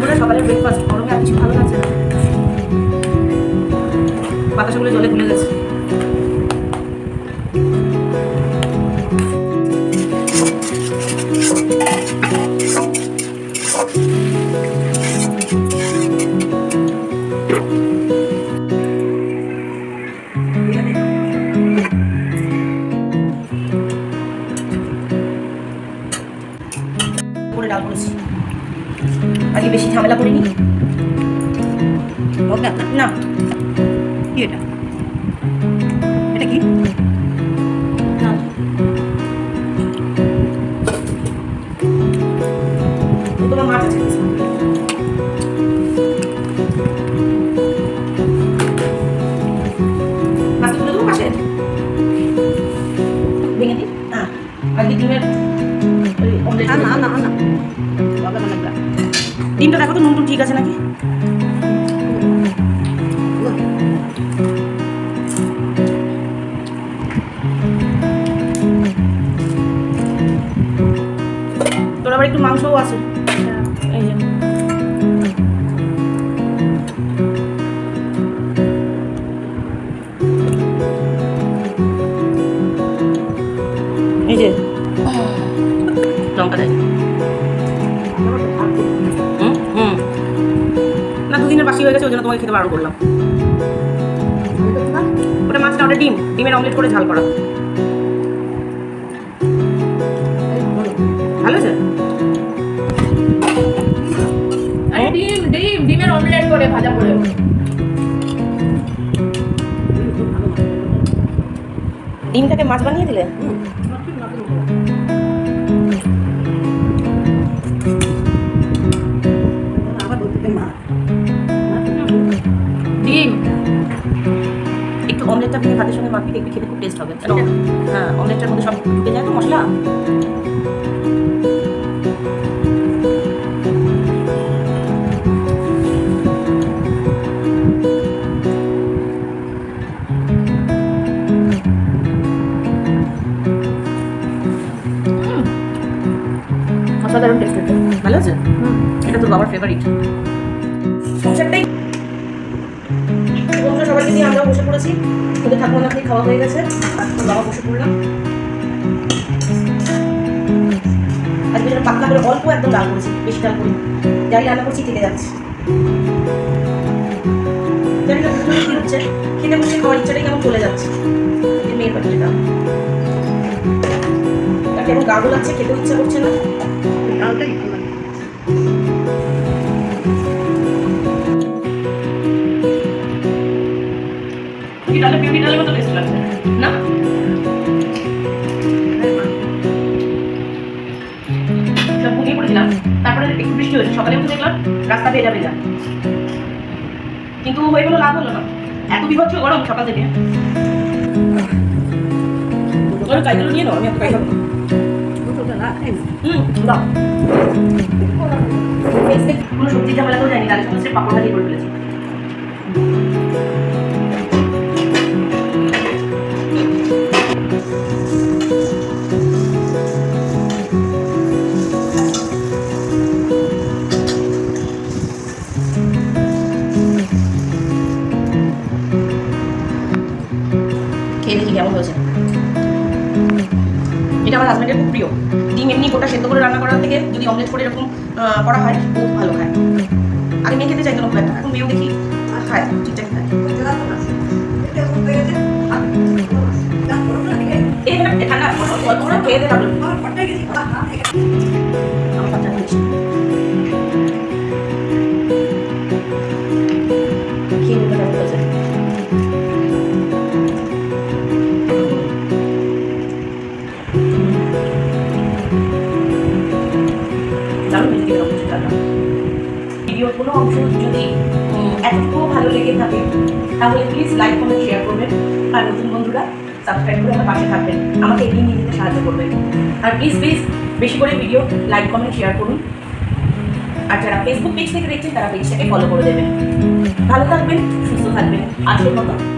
করব সকালে ব্রেকফাস্ট গরমে আর কিছু ভালো লাগছে? না বাতাসগুলো জলে ভুলে গেছে। ঝামেলা করিনি না না। কি এটা? এটা কি? তোমার মাছ আছে? ভেঙে দিই? হ্যাঁ। আগে তোর আবার একটু মাংসও আছে এই যে এই যে লঙ্কা দেয় হুম হুম না দুদিনের বাসি হয়ে গেছে ওই জন্য তোমাকে খেতে বারণ করলাম। ওটা মাছটা ওটা ডিম ডিমের অমলেট করে ঝাল করা। ভালো আছে ডিম ডিম ডিমের অমলেট করে ভাজা করে। ডিমটাকে মাছ বানিয়ে দিলে? মাখিয়ে দেখবি খেতে খুব টেস্ট হবে। হ্যাঁ অমলেটটার মধ্যে সব ঢুকে যায় তো মশলা? অসাধারণ টেস্ট ভালো আছে এটা তো বাবার ফেভারিট সবাইকে নিয়ে আমরাও বসে পড়েছি। তোদের ঠাকুমা নাকি খাওয়া হয়ে গেছে। বাবা বসে পড়লাম। আজকে যেন পাতলা করে অল্প একদম ডাল করেছি, বেশি ডাল করি যাই রান্না করছি থেকে যাচ্ছে। জানি না হচ্ছে? খেতে বসে খাওয়ার ইচ্ছাটাই কেমন চলে যাচ্ছে। মেয়ের পাঠিয়ে দাও তার কেমন গা গোলাচ্ছে ইচ্ছা করছে না। মানে ডালে মতো টেস্ট লাগছে। না? সব পড়েছিলাম। তারপরে একটু বৃষ্টি হয়েছে। সকালে উঠে দেখলাম রাস্তা ভেজা ভেজা কিন্তু হয়ে গেলো লাভ হলো না। এত বিভৎস গরম সকাল থেকে। ওই কাইগুলো নিয়ে নাও, আমি এত কাই খাব না কোনো সবজি ঝামেলা তো যায়নি ডালের সঙ্গে পাপড় ভাজি করে ফেলেছি। কেমন হয়েছে। এটা আমার হাজব্যান্ডের খুব প্রিয়। ডিম এমনি গোটা সেদ্ধ করে রান্না করার থেকে যদি অমলেট করে এরকম করা হয়, খুব ভালো খায় আগে মেয়ে খেতে চাইতো না খুব এখন মেয়েও দেখি খায়, ঠিকঠাক খায়। ঠান্ডা খেয়ে দিয়ে উম, এতটুকুও ভালো লেগে থাকে তাহলে প্লিজ লাইক কমেন্ট শেয়ার করবেন। আর নতুন বন্ধুরা সাবস্ক্রাইব করে আমার পাশে থাকবেন। আমাকে এগিয়ে নিয়ে যেতে সাহায্য করবেন। আর প্লিজ প্লিজ বেশি করে ভিডিও লাইক কমেন্ট শেয়ার করুন। আর যারা ফেসবুক পেজ থেকে দেখছেন তারা পেজটাকে ফলো করে দেবেন। ভালো থাকবেন সুস্থ থাকবেন। আজকের মতো